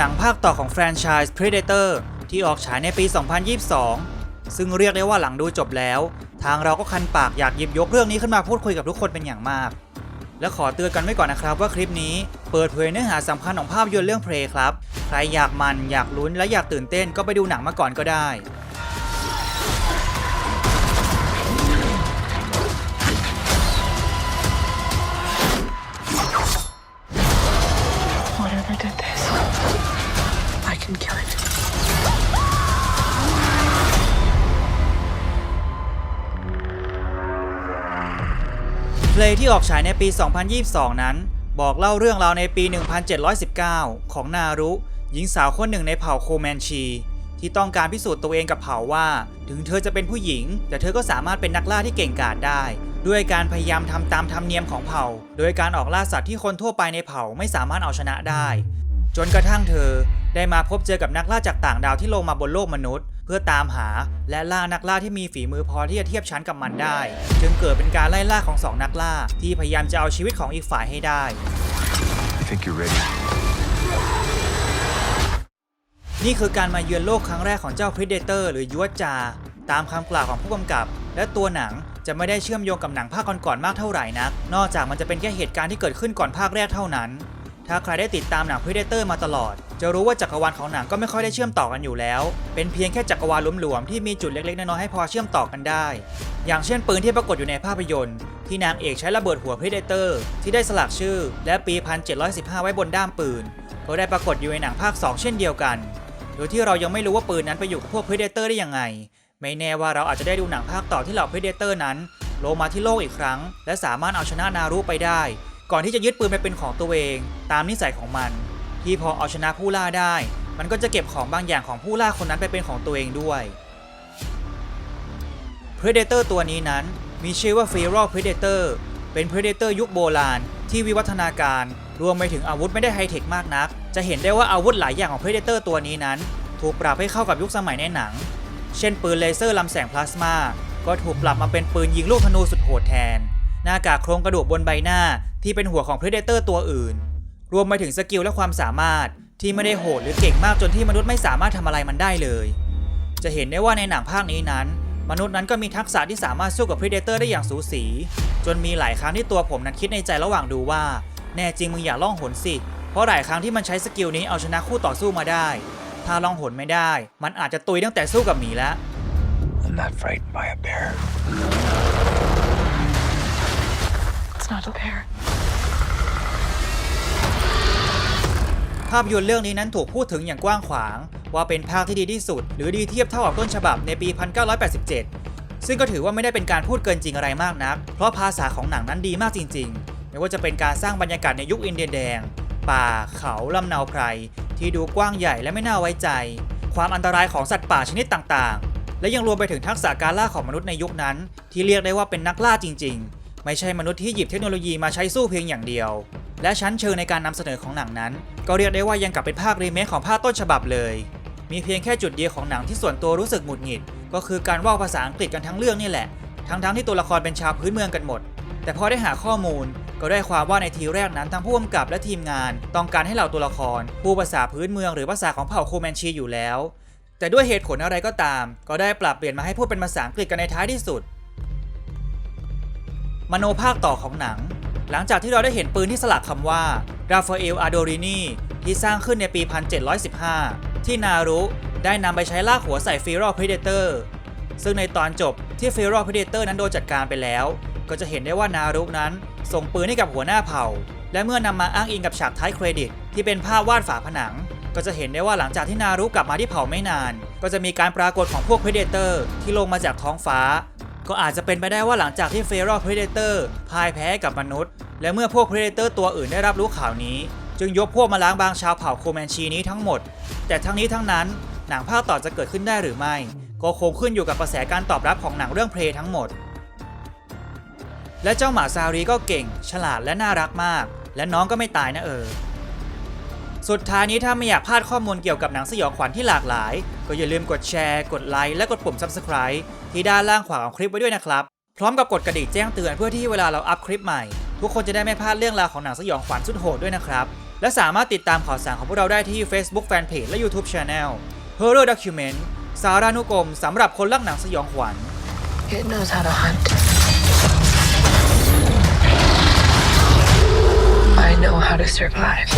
นังภาคต่อของแฟรนไชส์ Predator ที่ออกฉายในปี 2022 ซึ่งเรียกได้ว่าหลังดูจบแล้ว ทางเราก็คันปากอยากหยิบยกเรื่องนี้ขึ้นมาพูดคุยกับทุกคนเป็นอย่างมาก และขอเตือนกันไว้ก่อนนะครับว่าคลิปนี้เปิดเผยเนื้อหาสำคัญของภาพยนตร์เรื่องเพลครับ ใครอยากมันอยากลุ้นและอยากตื่นเต้นก็ไปดูหนังมาก่อนก็ได้ Did this, I can kill it. เพลงที่ออกฉายในปี 2022 นั้น บอกเล่าเรื่องราวในปี 1719 ของนารุ หญิงสาวคนหนึ่งในเผ่าโคแมนชี ที่ต้องการพิสูจน์ตัวเองกับเผาว่า ถึงเธอจะเป็นผู้หญิง แต่เธอก็สามารถเป็นนักล่าที่เก่งกาจได้ ด้วยการพยายามทำตามธรรมเนียมของเผ่า โดยการออกล่าสัตว์ที่คนทั่วไปในเผ่าไม่สามารถเอาชนะได้ จนกระทั่งเธอได้มาพบเจอกับนักล่าจากต่างดาวที่ลงมาบนโลกมนุษย์ เพื่อตามหาและล่านักล่าที่มีฝีมือพอที่จะเทียบชั้นกับมันได้ จึงเกิดเป็นการไล่ล่าของสองนักล่า ที่พยายามจะเอาชีวิตของอีกฝ่ายให้ได้ I think you're ready. นี่คือการมาเยือนโลกครั้งแรกของเจ้า Predator หรือยวดจา ตามคำกล่าวของผู้กำกับ และตัวหนังจะไม่ได้เชื่อมโยงกับหนังภาคก่อนๆมากเท่าไหร่นัก นอกจากมันจะเป็นแค่เหตุการณ์ที่เกิดขึ้นก่อนภาคแรกเท่านั้น ถ้าใครได้ติดตามหนัง Predator มาตลอด จะรู้ว่าจักรวาลของหนังก็ไม่ค่อยได้เชื่อมต่อกันอยู่แล้ว เป็นเพียงแค่จักรวาลหลวมๆที่มีจุดเล็กๆน้อยๆให้พอเชื่อมต่อกันได้ อย่างเช่นปืนที่ปรากฏอยู่ในภาพยนตร์ ที่นางเอกใช้ระเบิดหัว Predator ที่ได้สลักชื่อ และปี 1715 ไว้บนด้ามปืนก็ได้ปรากฏอยู่ในหนังภาค 2 เช่นเดียวกัน โดยที่เรายังไม่รู้ว่าปืนนั้นไปอยู่กับพวก Predator ได้ยังไง ไม่แน่ว่าเราอาจจะได้ดูหนังภาคต่อที่เหล่า Predator นั้นลงมาที่โลกอีกครั้ง และสามารถเอาชนะนารุไปได้ ก่อนที่จะยึดปืนไปเป็นของตัวเอง ตามนิสัยของมัน ที่พอเอาชนะผู้ล่าได้ มันก็จะเก็บของบางอย่างของผู้ล่าคนนั้นไปเป็นของตัวเองด้วย Predator ตัวนี้นั้นมีชื่อว่า Feral Predator เป็น Predator ยุคโบราณ ที่วิวัฒนาการ รวมไปถึงอาวุธไม่ได้ไฮเทคมากนัก จะเห็นได้ว่าอาวุธหลายอย่างของ Predator ตัวนี้นั้น ถูกปรับให้เข้ากับยุคสมัยในหนัง เช่นปืนเลเซอร์ลำแสงพลาสมา ก็ถูกปรับมาเป็นปืนยิงลูกธนูสุดโหดแทน หน้ากากโครงกระดูกบนใบหน้าที่เป็นหัวของ Predator ตัวอื่น รวมไปถึงสกิลและความสามารถที่ไม่ได้โหดหรือเก่งมากจนที่มนุษย์ไม่สามารถทำอะไรมันได้เลย จะเห็นได้ว่าในหนังภาคนี้นั้น มนุษย์นั้นก็มีทักษะที่สามารถสู้กับ Predator ได้อย่างสูสี จนมีหลายครั้งที่ตัวผมนั้นคิดในใจระหว่างดูว่า แน่จริงมึงอย่าล่องหนสิ เพราะหลายครั้งที่มันใช้สกิลนี้เอาชนะคู่ต่อสู้มาได้ ถ้าล่องหนไม่ได้ มันอาจจะตุยตั้งแต่สู้กับหมีแล้ว I'm not frightened by a bear. It's not a bear. ภาพยนตร์เรื่องนี้นั้นถูกพูดถึงอย่างกว้างขวาง ว่าเป็นภาคที่ดีที่สุด หรือดีเทียบเท่ากับต้นฉบับในปี 1987 ซึ่งก็ถือว่าไม่ได้เป็นการพูดเกินจริงอะไรมากนัก เพราะภาษาของหนังนั้นดีมากจริงๆ ไม่ว่าจะเป็นการสร้างบรรยากาศในยุคอินเดียแดง ป่า เขาลำเนาไพร ที่ดูกว้างใหญ่และไม่น่าไว้ใจ ความอันตรายของสัตว์ป่าชนิดต่างๆ และยังรวมไปถึงทักษะการล่าของมนุษย์ในยุคนั้น ที่เรียกได้ว่าเป็นนักล่าจริง ๆ ไม่ใช่มนุษย์ที่หยิบเทคโนโลยีมาใช้สู้เพียงอย่างเดียวและชั้นเชิงในการนำเสนอของหนังนั้น ก็เรียกได้ว่ายังกลับเป็นภาครีเมคของภาคต้นฉบับเลย มีเพียงแค่จุดเดียวของหนังที่ส่วนตัวรู้สึกหงุดหงิด ก็คือการว่าภาษาอังกฤษกันทั้งเรื่องนี่แหละ ทั้งๆที่ตัวละครเป็นชาวพื้นเมืองกันหมด แต่พอได้หาข้อมูลก็ได้ความว่าในทีแรกนั้นทั้งผู้กำกับและทีมงาน ต้องการให้เหล่าตัวละครพูดภาษาพื้นเมืองหรือภาษาของเผ่าโคแมนชีอยู่แล้ว แต่ด้วยเหตุผลอะไรก็ตาม ก็ได้ปรับเปลี่ยนมาให้พูดเป็นภาษาอังกฤษกันในท้ายที่สุด มโนภาคต่อของหนัง หลังจากที่เราได้เห็นปืนที่สลักคำว่าราฟาเอลอาโดรินีที่สร้างขึ้นในปี 1715 ที่นารุได้นำไปใช้ลากหัวใส่ฟีรอ p พ e เดเตอร์ซึ่งในตอนจบที่ฟีรอ p พ e เดเตอร์นั้นโดนจัดการไปแล้ว ก็จะเห็นได้ว่านารุนั้น ส่งปืนให้กับหัวหน้าเผ่า และเมื่อนำมาอ้างอิงกับฉากท้ายเครดิต ที่เป็นภาพวาดฝาผนัง ก็จะเห็นได้ว่าหลังจากที่นารุกลับมาที่เผ่าไม่นาน ก็จะมีการปรากฏของพวก Predator ที่ลงมาจากท้องฟ้า ก็อาจจะเป็นไปได้ว่าหลังจากที่ Feral Predator พ่ายแพ้กับมนุษย์ และเมื่อพวก Predator ตัวอื่นได้รับรู้ข่าวนี้ จึงยกพวกมาล้างบางชาวเผ่าโคแมนชีนี้ทั้งหมด แต่ทั้งนี้ทั้งนั้นหนังภาคต่อจะเกิดขึ้นได้หรือไม่ ก็คงขึ้นอยู่กับกระแสการตอบรับของหนังเรื่องเพลทั้งหมด และเจ้าหมาซารีก็เก่ง ฉลาดและน่ารักมาก และน้องก็ไม่ตายนะเออ สุดท้ายนี้ถ้าไม่อยากพลาดข้อมูลเกี่ยวกับหนังสยองขวัญที่หลากหลาย ก็อย่าลืมกดแชร์ กดไลค์และกดปุ่ม Subscribe ที่ด้านล่างขวาของคลิปไว้ด้วยนะครับ พร้อมกับกดกระดิ่งแจ้งเตือนเพื่อที่เวลาเราอัพคลิปใหม่ ทุกคนจะได้ไม่พลาดเรื่องราวของหนังสยองขวัญสุดโหดด้วยนะครับ และสามารถติดตามข่าวสารของพวกเราได้ที่ Facebook Fanpage และ YouTube Channel Horror Document สารานุกรมสำหรับคนรักหนังสยองขวัญ It knows how to hunt. I know how to survive.